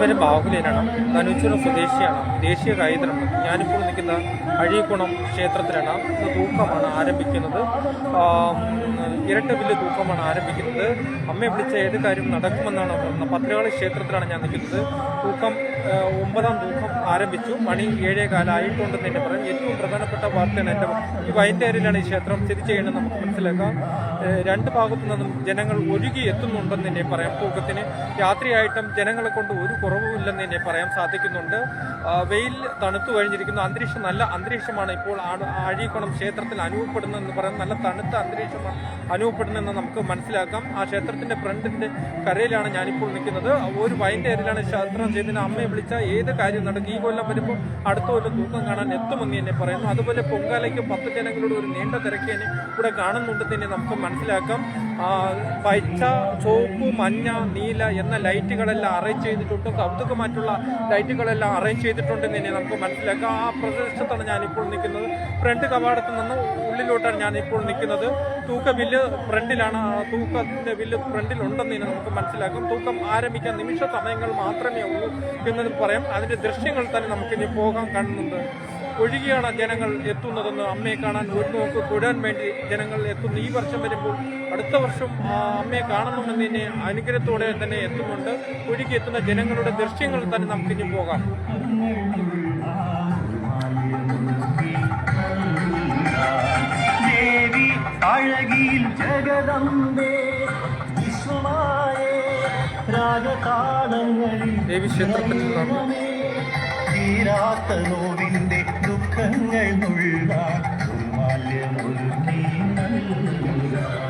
പേര് ബാഹുലിയനാണ് ധനുച്ചുര സ്വദേശിയാണ്. ദേശീയ ഗായകനാണ് ഞാനിപ്പോൾ നിൽക്കുന്ന അഴീക്കുണം ക്ഷേത്രത്തിലാണ്. തൂക്കമാണ് ആരംഭിക്കുന്നത്. ഇരട്ട ബില്ല് തൂക്കമാണ് ആരംഭിക്കുന്നത്. അമ്മയെ വിളിച്ച ഏത് കാര്യം നടക്കുമെന്നാണ് പറയുന്നത് ഭദ്രകാളി ക്ഷേത്രത്തിലാണ് ഞാൻ നിൽക്കുന്നത്. തൂക്കം ഒമ്പതാം തൂക്കം ആരംഭിച്ചു. മണി ഏഴേ കാലമായിട്ടുണ്ടെന്ന് തന്നെ പറയും ഏറ്റവും പ്രധാനപ്പെട്ട വാർത്തയാണ് എന്റെ ഈ വൈൻഡേരിയിലാണ് ഈ ക്ഷേത്രം സ്ഥിതി ചെയ്യുന്നത്. നമുക്ക് മനസ്സിലാക്കാം. രണ്ട് ഭാഗത്തു നിന്നും ജനങ്ങൾ ഒഴുകി എത്തുന്നുണ്ടെന്ന് തന്നെ പറയാം. തൂക്കത്തിന് രാത്രിയായിട്ടും ജനങ്ങളെ കൊണ്ട് ഒരു കുറവുമില്ലെന്ന് തന്നെ പറയാൻ സാധിക്കുന്നുണ്ട്. വെയിൽ തണുത്തു കഴിഞ്ഞിരിക്കുന്നു. അന്തരീക്ഷം നല്ല അന്തരീക്ഷമാണ്. ഇപ്പോൾ ആ- ക്ഷേത്രത്തിൽ അനുഭവപ്പെടുന്നതെന്ന് പറയാം. നല്ല തണുത്ത അന്തരീക്ഷമാണ് അനുഭവപ്പെടുന്നതെന്ന് നമുക്ക് മനസ്സിലാക്കാം. ആ ക്ഷേത്രത്തിന്റെ ഫ്രണ്ടിന്റെ കരയിലാണ് ഞാനിപ്പോൾ നിൽക്കുന്നത്. ഒരു വൈന്റെ ഏരിയയിലാണ് ക്ഷേത്രം ചെയ്തതിന് അമ്മയെ വിളിച്ച ഏത് കാര്യം നടക്കും? ഈ കൊല്ലം വരുമ്പോൾ അടുത്ത കൊല്ലം തൂക്കം കാണാൻ എത്തുമെന്ന് തന്നെ പറയുന്നു. അതുപോലെ പൊങ്കാലയ്ക്ക് പത്ത് ജനങ്ങളുടെ ഒരു നീണ്ട തിരക്കേനെ ഇവിടെ കാണുന്നുണ്ടെന്ന് തന്നെ നമുക്ക് മനസ്സിലാക്കാം. പച്ച ചുവപ്പ് മഞ്ഞ നീല എന്ന ലൈറ്റുകളെല്ലാം അറേഞ്ച് ചെയ്തിട്ടുണ്ട്. കൗതുകമായിട്ടുള്ള ലൈറ്റുകളെല്ലാം അറേഞ്ച് ചെയ്തിട്ടുണ്ടെന്ന് തന്നെ നമുക്ക് മനസ്സിലാക്കാം. ആ പ്രദേശത്താണ് ഞാനിപ്പോൾ നിൽക്കുന്നത്. ഫ്രണ്ട് കവാടത്തിൽ നിന്ന് ഉള്ളിലോട്ടാണ് ഞാനിപ്പോൾ നിൽക്കുന്നത്. തൂക്ക ബില്ല് ഫ്രണ്ടിലാണ്. തൂക്കത്തിന്റെ ബില്ല് ഫ്രണ്ടിലുണ്ടെന്ന് തന്നെ നമുക്ക് മനസ്സിലാക്കാം. തൂക്കം ആരംഭിക്കാൻ നിമിഷ സമയങ്ങൾ മാത്രമേ ഉള്ളൂ എന്നത് പറയാം. അതിന്റെ ദൃശ്യങ്ങൾ തന്നെ നമുക്കിനി പോകാൻ കാണുന്നുണ്ട്. ഒഴുകിയാണ് ജനങ്ങൾ എത്തുന്നതെന്ന് അമ്മയെ കാണാൻ ഒരു നോക്ക് തൊഴാൻ വേണ്ടി ജനങ്ങൾ എത്തുന്നു. ഈ വർഷം വരുമ്പോൾ അടുത്ത വർഷം അമ്മയെ കാണണമെന്ന് തന്നെ അനുഗ്രഹത്തോടെ തന്നെ എത്തുന്നുണ്ട്. ഒഴുകി എത്തുന്ന ജനങ്ങളുടെ ദൃശ്യങ്ങൾ തന്നെ നമുക്ക് ഇനി പോകാം. ദേവി ജഗദമ്പേ വിശ്വമായേ ദേവി ക്ഷേത്രത്തിൽ തീരാത്ത നോവിന്റെ ദുഃഖങ്ങൾ നുള്ളാൻ മാല്യമൊരുക്കി ദേവി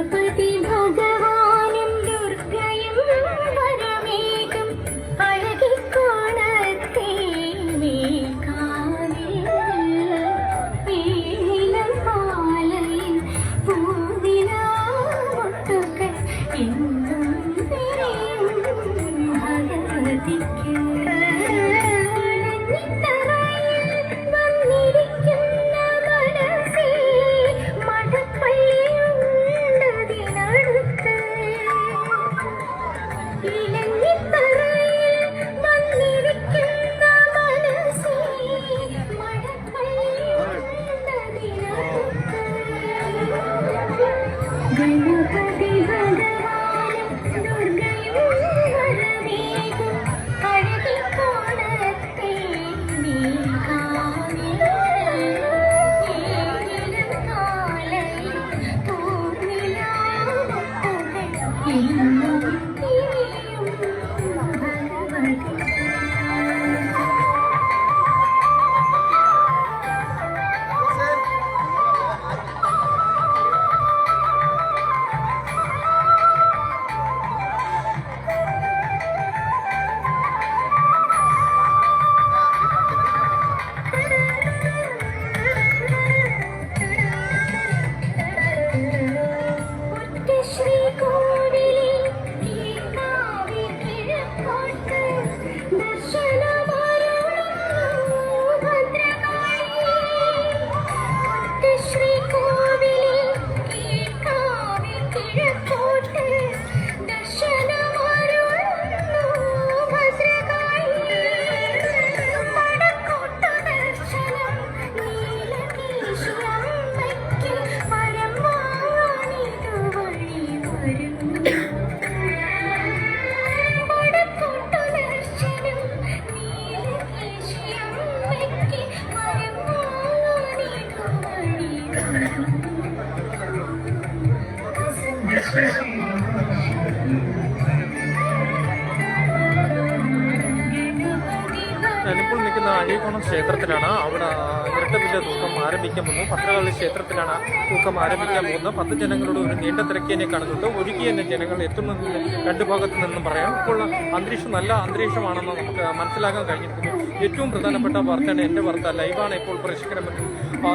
അഴീക്കോണം ക്ഷേത്രത്തിലാണ്. അവിടെ ഇരട്ടമില്ല തൂക്കം ആരംഭിക്കാൻ പോകുന്നു. ഭദ്രകാളി ക്ഷേത്രത്തിലാണ് തൂക്കം ആരംഭിക്കാൻ പോകുന്നത്. പത്ത് ജനങ്ങളുടെ ഒരു നീണ്ട തിരക്കിനെ കാണുന്നുണ്ട്. ഒരുക്കി തന്നെ ജനങ്ങൾ എത്തുന്നതിന് രണ്ട് ഭാഗത്തു നിന്നും പറയാം. ഇപ്പോൾ അന്തരീക്ഷം നല്ല അന്തരീക്ഷമാണെന്ന് നമുക്ക് മനസ്സിലാക്കാൻ കഴിഞ്ഞിരിക്കുന്നു. ഏറ്റവും പ്രധാനപ്പെട്ട വാർത്തയാണ് എന്റെ വാർത്ത. ലൈവാണ് ഇപ്പോൾ പ്രേക്ഷകരെ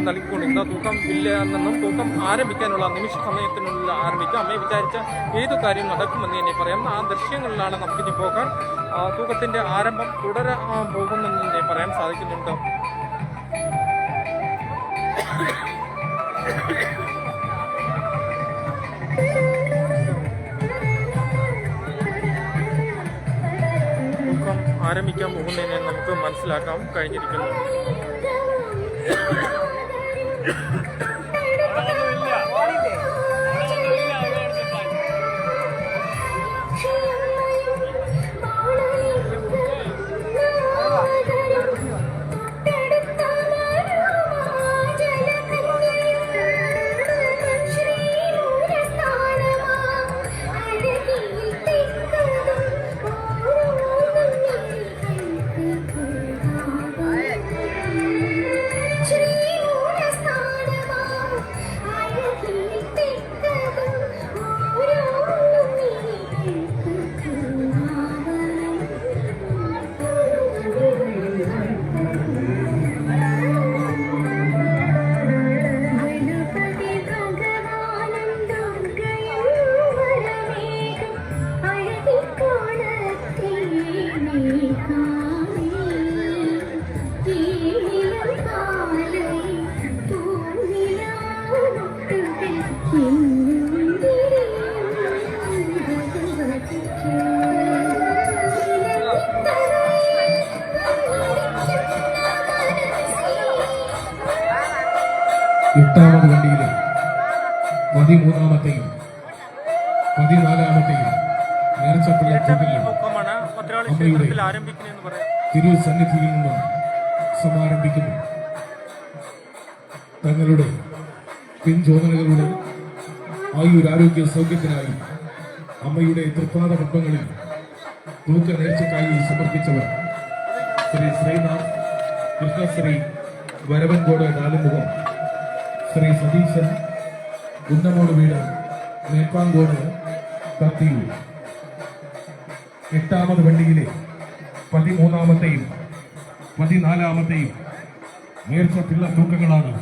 നൽകിക്കൊണ്ടിരുന്ന തൂക്കം ഇല്ല എന്നും തൂക്കം ആരംഭിക്കാനുള്ള നിമിഷ സമയത്തിനുള്ളിൽ ആരംഭിക്കാം. അമ്മയെ വിചാരിച്ച ഏത് കാര്യം നടക്കുമെന്ന് തന്നെ പറയാം. ആ ദൃശ്യങ്ങളിലാണ് നമുക്കിനി പോകാൻ തൂക്കത്തിന്റെ ആരംഭം തുടരാൻ പോകുമെന്ന് തന്നെ പറയാൻ സാധിക്കുന്നുണ്ട്? ആരംഭിക്കാൻ പോകുന്നതിനെ നമുക്ക് മനസ്സിലാക്കാൻ കഴിഞ്ഞിരിക്കുന്നു. Yeah. എട്ടാമത് വണ്ടിയിലെ പതിമൂന്നാമത്തെയും പതിനാലാമത്തെയും നേർച്ചപ്പിള്ള ഏറ്റവും വലിയ തൂക്കങ്ങൾ തൂക്കമാണ് ഭദ്രകാളി ക്ഷേത്രത്തിൽ ആരംഭിക്കുന്നതെന്ന് പറയാം. തിരു സന്നിധിയിൽ നിന്നും സമാരംഭിക്കുന്നു. തങ്ങളുടെ പിൻചോദനകളുടെ ആയുരാരോഗ്യ സൗഖ്യത്തിനായി അമ്മയുടെ തൃപ്പാദ പത്മങ്ങളിൽ തൂക്ക നേർച്ചക്കായി സമർപ്പിച്ചവർ ശ്രീ ശ്രീനാഥ് കൃഷ്ണശ്രീ വരവൻകോട് നാലുമുഖം. ശ്രീ സതീശൻ കുന്നമോട് വീട് മേപ്പാങ്കോട് കത്തിയൂർ എട്ടാമത് വണ്ടിയിലെ പതിമൂന്നാമത്തെയും പതിനാലാമത്തെയും നേർച്ച പിള്ള തൂക്കങ്ങളാണ്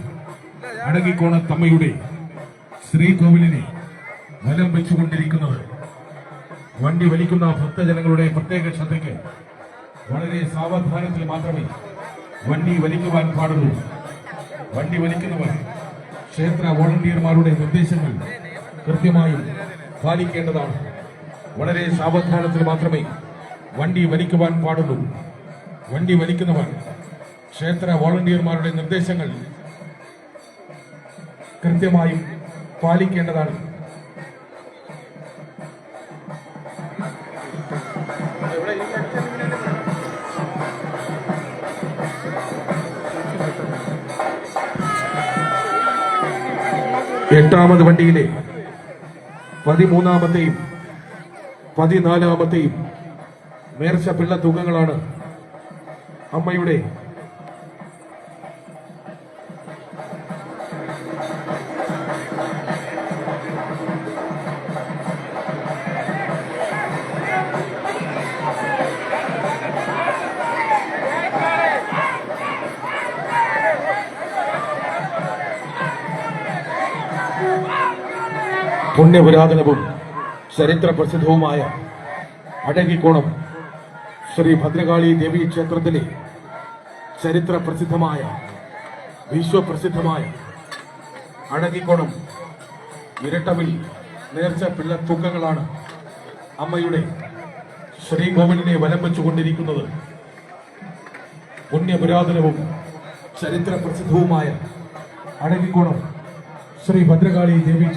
അടങ്ങിക്കോണ തമ്മയുടെ ശ്രീകോവിലിനെ വലം വെച്ചുകൊണ്ടിരിക്കുന്നത്. വണ്ടി വലിക്കുന്ന ഭക്തജനങ്ങളുടെ പ്രത്യേക ശ്രദ്ധയ്ക്ക് വളരെ സാവധാനത്തിൽ മാത്രമേ വണ്ടി വലിക്കുവാൻ പാടുള്ളൂ. വണ്ടി വലിക്കുന്നവർ ക്ഷേത്ര വോളണ്ടിയർമാരുടെ നിർദ്ദേശങ്ങൾ കൃത്യമായും പാലിക്കേണ്ടതാണ്. വളരെ സാവധാനത്തിൽ മാത്രമേ വണ്ടി വലിക്കുവാൻ പാടുള്ളൂ. വണ്ടി വലിക്കുന്നവർ ക്ഷേത്ര വോളണ്ടിയർമാരുടെ നിർദ്ദേശങ്ങൾ കൃത്യമായും പാലിക്കേണ്ടതാണ്. എട്ടാമത് വണ്ടിയിലെ പതിമൂന്നാമത്തെയും പതിനാലാമത്തെയും നേർച്ച പിള്ള തൂക്കങ്ങളാണ് അമ്മയുടെ പുണ്യപുരാതനവും ചരിത്ര പ്രസിദ്ധവുമായ അടങ്ങിക്കോണം ശ്രീ ഭദ്രകാളി ദേവി ക്ഷേത്രത്തിലെ ചരിത്ര പ്രസിദ്ധമായ വിശ്വപ്രസിദ്ധമായ അടങ്ങിക്കോണം ഇരട്ടവിൽ നേർച്ച പിള്ള തൂക്കങ്ങളാണ് അമ്മയുടെ ശ്രീകോവിലിനെ വലം വെച്ചുകൊണ്ടിരിക്കുന്നത്. പുണ്യപുരാതനവും ചരിത്ര പ്രസിദ്ധവുമായ അടങ്ങിക്കോണം ശ്രീ ഭദ്രകാളി ദേവി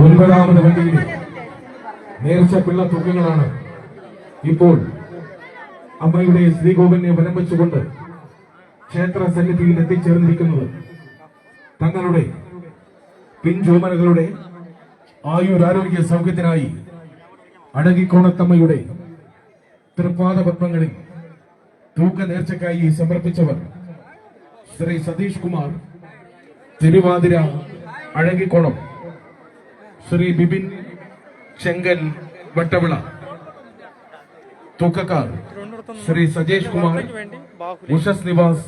ഒൻപതാമത് വണ്ടിയിൽ നേർച്ച പിള്ള തുകങ്ങളാണ് ഇപ്പോൾ അമ്മയുടെ ശ്രീകോവിലിനെ വിലമ്പിച്ചുകൊണ്ട് ക്ഷേത്ര സന്നിധിയിൽ എത്തിച്ചേർന്നിരിക്കുന്നത് തങ്ങളുടെ പിൻചോമനകളുടെ ആയുരാരോഗ്യ സൗഖ്യത്തിനായി അടകിക്കോണത്തമ്മയുടെ തൃപ്പാദ പത്മങ്ങളിൽ തൂക്ക നേർച്ചക്കായി സമർപ്പിച്ചവർ ശ്രീ സതീഷ് കുമാർ തിരുവാതിര അഴകിക്കോണം. ശ്രീ ബിബിൻ ചെങ്കൽ വട്ടവിള തൂക്കക്കാർ ശ്രീ സജേഷ് കുമാർ ഉഷസ് നിവാസ്